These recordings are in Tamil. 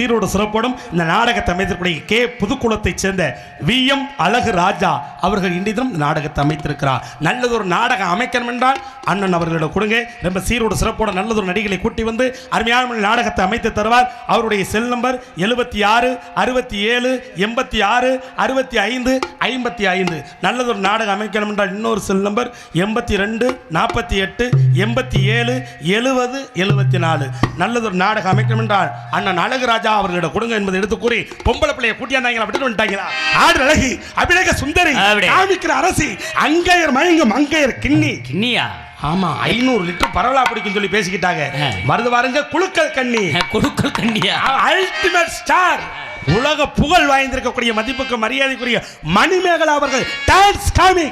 சீரோடு சிறப்போடும் இந்த நாடகத்தை அமைத்திருக்கூடிய கே புதுக்குளத்தைச் சேர்ந்த வி எம் அழகு ராஜா அவர்கள் இன்றைய இந்த நாடகத்தை அமைத்திருக்கிறார். நல்லதொரு நாடகம் அமைக்கணும் என்றால் அண்ணன் அவர்களிடம் கொடுங்க. ரொம்ப சீரோடு சிறப்போட நல்லதொரு நடிகளை கூட்டி வந்து அருமையான நாடகத்தை அமைத்து தருவார். அவருடைய செல் நம்பர் எழுபத்தி ஆறு அறுபத்தி ஏழு எண்பத்தி ஆறு அறுபத்தி ஐந்து ஐம்பத்தி ஐந்து நல்லதொரு நாடகம் அமைக்கணும் என்றால் இன்னொரு செல் நம்பர் எண்பத்தி ரெண்டு நாற்பத்தி எட்டு எண்பத்தி ஏழு எழுபது எழுபத்தி நாலு நல்லதொரு நாடகம் அமைக்கணும் என்றால் அண்ணன் அழகு ராஜா அழகுராஜா அவர்களிடம் கொடுங்க என்பதை எடுத்து கூறி பொம்பளை பிள்ளைய கூட்டியாந்தாங்களா விட்டு வந்துட்டாங்களா? ஆடு அழகி அபிநேக சுந்தரி. காமிக்கிற அரசி அங்கையர் மயங்கும் அங்கையர் கிண்ணி. கிண்ணியா? ஆமா ஐநூறு லிட்டர் பரவலா பிடிக்கும் சொல்லி பேசிக்கிட்டாங்க. ஆ. வருது பாருங்க குழுக்கள் கண்ணி. கொடுக்கல் கண்ணியா? அல்டிமேட் ஸ்டார் உலக புகழ் வாய்ந்திருக்கக்கூடிய மதிப்புக்கு மரியாதைக்குரிய மணிமேகலா அவர்கள் டான்ஸ் காமி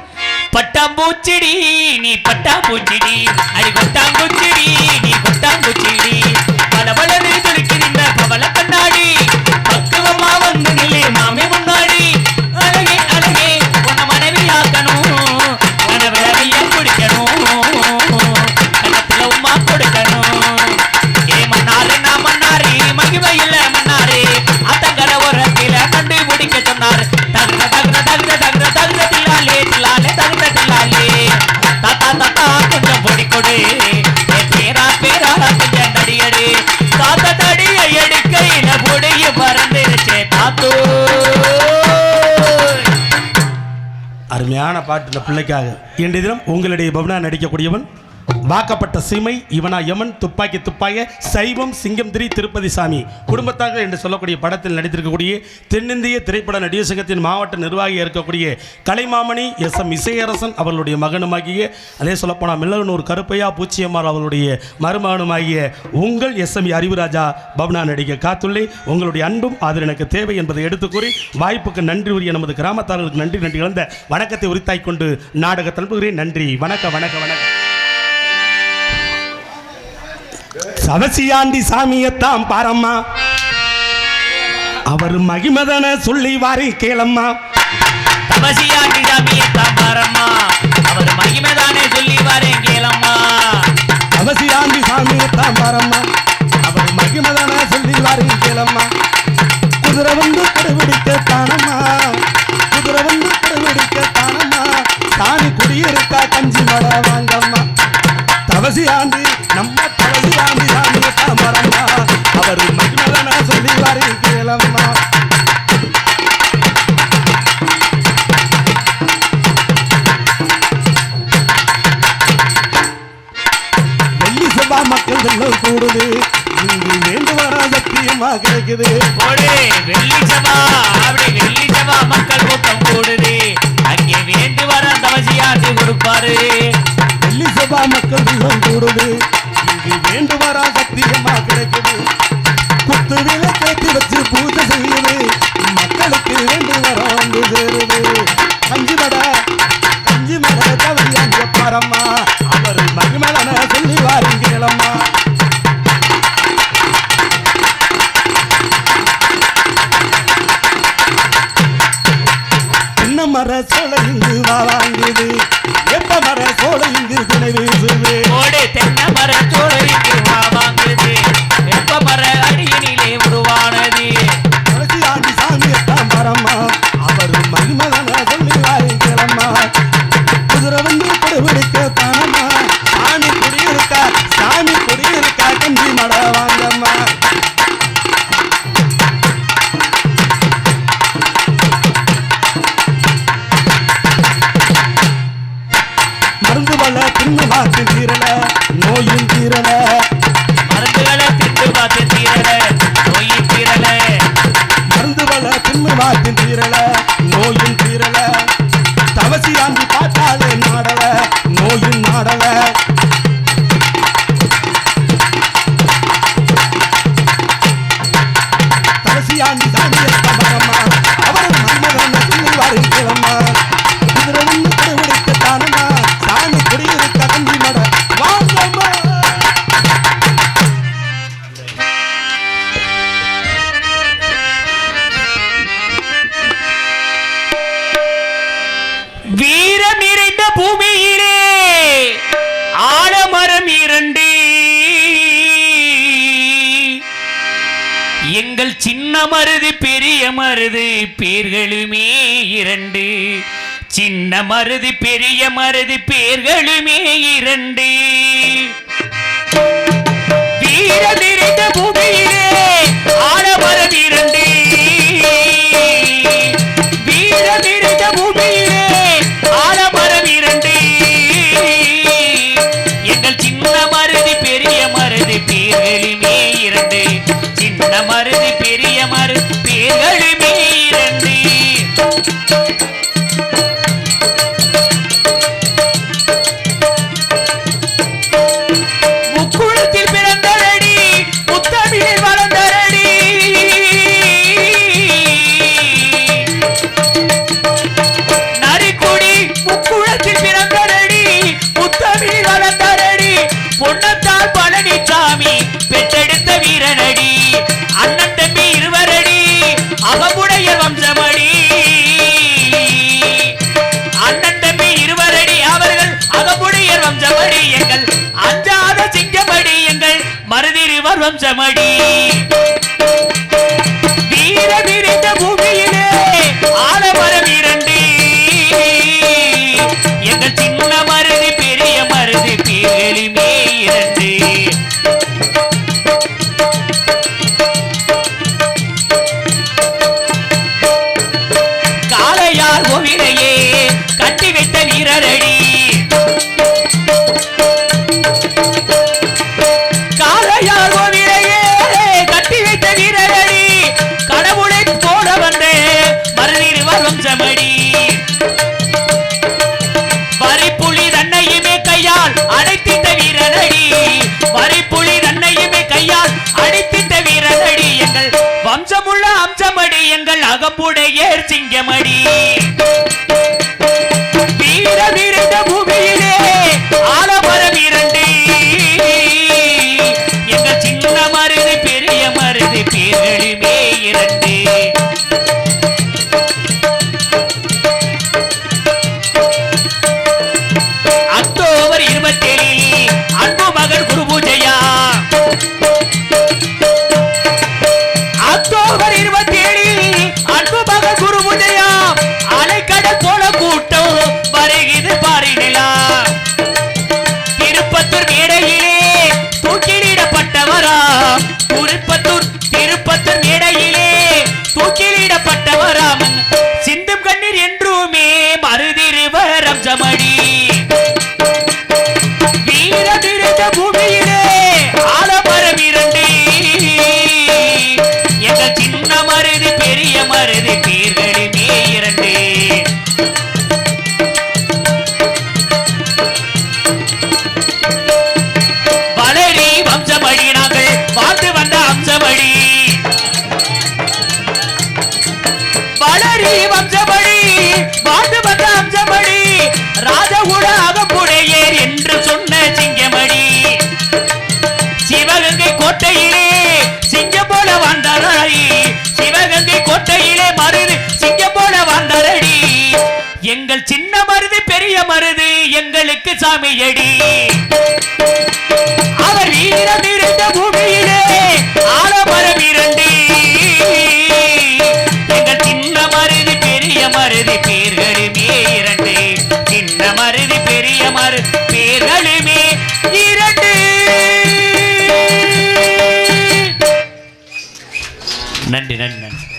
பட்டாம்பூச்சிடி நீ பட்டாம்பூச்சிடி அடி கொட்டாம்பூச்சிடி நீ கொட்டாம்பூச்சிடி கொடிய பறந்துருச்சே தாத்தோ அருமையான பாட்டு இந்த பிள்ளைக்காக. இன்றைய தினம் உங்களுடைய பவனா நடிக்கக்கூடியவன் வாக்கப்பட்ட சீமை இவனா யமன் துப்பாக்கி துப்பாய சைவம் சிங்கம் திரி திருப்பதி சாமி. குடும்பத்தாக என்று சொல்லக்கூடிய படத்தில் நடித்திருக்கக்கூடிய தென்னிந்திய திரைப்பட நடிகர் சங்கத்தின் மாவட்ட நிர்வாகியாக இருக்கக்கூடிய கலைமாமணி எஸ். எம். இசையரசன் அவர்களுடைய மகனுமாகிய அதே சொல்லப்போனால் மில்லகனூர் கருப்பையா பூச்சியம்மாள் அவர்களுடைய மருமகனுமாகிய உங்கள் எஸ். எம். அறிவுராஜா பவனா நடிகை காத்துள்ளே. உங்களுடைய அன்பும் அது எனக்கு தேவை என்பதை எடுத்துக்கூறி வாய்ப்புக்கு நன்றி உரிய நமது கிராமத்தார்களுக்கு நன்றி நன்றி இழந்த வணக்கத்தை உரித்தாய் கொண்டு நாடக தழுப்புகிறேன் நன்றி. வணக்க வணக்க வணக்கம். சவசியாண்டி சாமியத்தாம் பாரம்மா. அவர் மகிமதன சொல்லி வாரி கேளம்மா. தபசியாண்டி சாமியை தாம்பாரம்மா அவர் மகிமைதானே சொல்லி வரேன் கேளம்மா. சவசியாண்டி சாமியத்தாம் பாரம்மா. அவர் மகிமதன சொல்லி வாரி கேளம்மா. குதிரை வந்து கடைபிடிக்க தானம்மா கூடுது இங்கு வேண்டுவரா சத்தியமா கிடைக்குது வெள்ளி சபா அப்படி வெள்ளி சபா மக்கள் கூட்டம் கூடுது அங்கே வேண்டு வர தவசியாண்டி கொடுப்பாரு. வெள்ளி செவ்வாய் மக்கள் எல்லாம் கூடுது இங்கு வேண்டுவரா சத்தியமா கிடைக்குது குத்து விளக்கேத்தி வச்சு பூஜை செய்யுது. மக்களுக்கு வேண்டு வர வந்து சேருது. கஞ்சி மட கஞ்சி மட தவறியாங்க பாரம்மா. அவர் மகிமலன சொல்லி வாருங்களம்மா பல தின்னு வீரம் நிறைந்த பூமியிலே ஆலமரம் இரண்டு. எங்கள் சின்ன மருது பெரிய மருது பேர்களுமே இரண்டு. சின்ன மருது பெரிய மருது பேர்களுமே இரண்டு. வீர நிறைந்த பூமியில் மருதி சம்சமடி அடைத்திட்ட வீரனடி. புலி நன்னையுமே கையால் அடைத்திட்ட வீரரடி எங்கள் வம்சமுள்ள அம்சமடி எங்கள் அகம்புடைய சிங்கமடி. வீர கட்டு சாமி எடி அவர் வீரம் நிறைந்த பூமியிலே ஆலமரம் இரண்டு. எங்கள் சின்ன மருதி பெரிய மருதி பேர்களுமே இரண்டு. சின்ன மருதி பெரிய மரு பேர்களுமே இரண்டு. நன்றி நன்றி நன்றி.